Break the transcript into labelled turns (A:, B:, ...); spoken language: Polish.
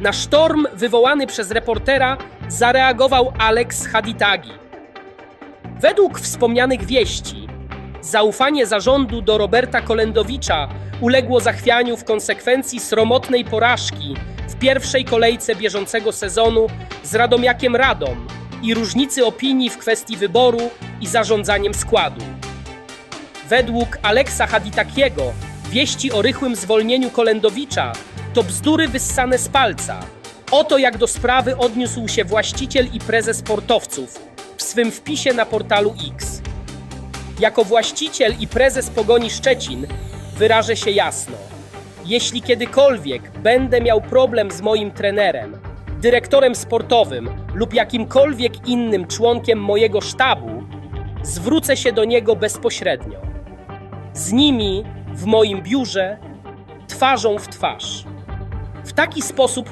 A: Na sztorm wywołany przez reportera zareagował Alex Haditagi. Według wspomnianych wieści, zaufanie zarządu do Roberta Kolendowicza uległo zachwianiu w konsekwencji sromotnej porażki w pierwszej kolejce bieżącego sezonu z Radomiakiem Radom i różnicy opinii w kwestii wyboru i zarządzaniem składu. Według Aleksa Haditakiego wieści o rychłym zwolnieniu Kolendowicza to bzdury wyssane z palca. Oto jak do sprawy odniósł się właściciel i prezes sportowców w swym wpisie na portalu X. Jako właściciel i prezes Pogoni Szczecin wyrażę się jasno. Jeśli kiedykolwiek będę miał problem z moim trenerem, dyrektorem sportowym lub jakimkolwiek innym członkiem mojego sztabu, zwrócę się do niego bezpośrednio. Z nimi w moim biurze, twarzą w twarz. W taki sposób